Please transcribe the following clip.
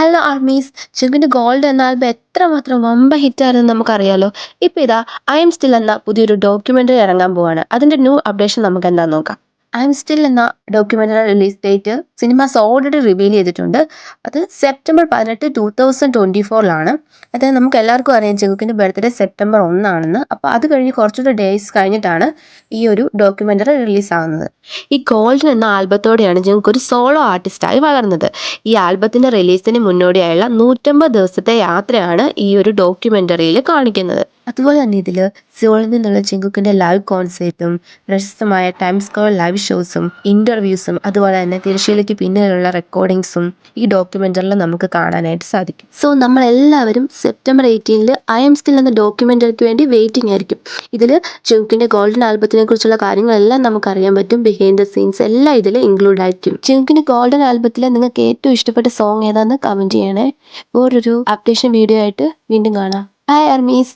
Hello armies ചുങ്കിന്റെ gold എന്ന album എത്രമാത്രം വമ്പ ഹിറ്റായിരുന്നു നമുക്കറിയാലോ. ഇപ്പോൾ ഇതാ ഐ എം സ്റ്റിൽ എന്ന പുതിയൊരു ഡോക്യുമെന്ററി ഇറങ്ങാൻ പോവാണ്. അതിന്റെ ന്യൂ അപ്ഡേഷൻ നമുക്ക് എന്താ നോക്കാം. ഐ എം സ്റ്റിൽ എന്ന documentary release date cinemas already reveal ചെയ്തിട്ടുണ്ട്. അത് സെപ്റ്റംബർ പതിനെട്ട് ടൂ തൗസൻഡ് ട്വന്റി ഫോറിലാണ് അത് നമുക്ക് എല്ലാവർക്കും അറിയാം ചിങ്കുക്കിന്റെ ബർത്ത്ഡേ സെപ്റ്റംബർ ഒന്നാണെന്ന്. അപ്പോൾ അത് കഴിഞ്ഞ് കുറച്ചുകൂടെ ഡേയ്സ് കഴിഞ്ഞിട്ടാണ് ഈ ഒരു ഡോക്യുമെന്ററി റിലീസ് ആവുന്നത്. ഈ ഗോൾഡൻ എന്ന ആൽബത്തോടെയാണ് ചെങ്കുക്ക് ഒരു സോളോ ആർട്ടിസ്റ്റായി വളർന്നത്. ഈ ആൽബത്തിന്റെ റിലീസിന് മുന്നോടിയായുള്ള നൂറ്റമ്പത് ദിവസത്തെ യാത്രയാണ് ഈ ഒരു ഡോക്യുമെന്ററിയിൽ കാണിക്കുന്നത്. അതുപോലെ തന്നെ ഇതിൽ സിയോളിൽ നിന്നുള്ള ചിങ്കുക്കിന്റെ ലൈവ് കോൺസേർട്ടും പ്രശസ്തമായ ടൈം സ്ക്വയർ ലൈവ് ഷോസും ഇന്റർവ്യൂസും അതുപോലെ തന്നെ തിരശ്ശീലയ്ക്ക് പിന്നിലുള്ള റെക്കോർഡിങ്സും ഈ ഡോക്യുമെന്ററിൽ നമുക്ക് കാണാനായിട്ട് സാധിക്കും. സോ നമ്മൾ എല്ലാവരും സെപ്റ്റംബർ എയ്റ്റീനിൽ ഐ എം സ്റ്റിൽ എന്ന ഡോക്യുമെന്ററിക്ക് വേണ്ടി വെയിറ്റിംഗ് ആയിരിക്കും. ഇതിൽ ചിങ്കുക്കിന്റെ ഗോൾഡൻ ആൽബത്തിനെ കുറിച്ചുള്ള കാര്യങ്ങളെല്ലാം നമുക്ക് അറിയാൻ പറ്റും. ബിഹൈൻഡ് ദ സീൻസ് എല്ലാം ഇതിൽ ഇൻക്ലൂഡ് ആയിരിക്കും. ചിങ്കുക്കിന്റെ ഗോൾഡൻ ആൽബത്തിൽ നിങ്ങൾക്ക് ഏറ്റവും ഇഷ്ടപ്പെട്ട സോങ് ഏതാണെന്ന് കമന്റ് ചെയ്യണേ. വേറൊരു അപ്ഡേഷൻ വീഡിയോ ആയിട്ട് വീണ്ടും കാണാം. Hi armies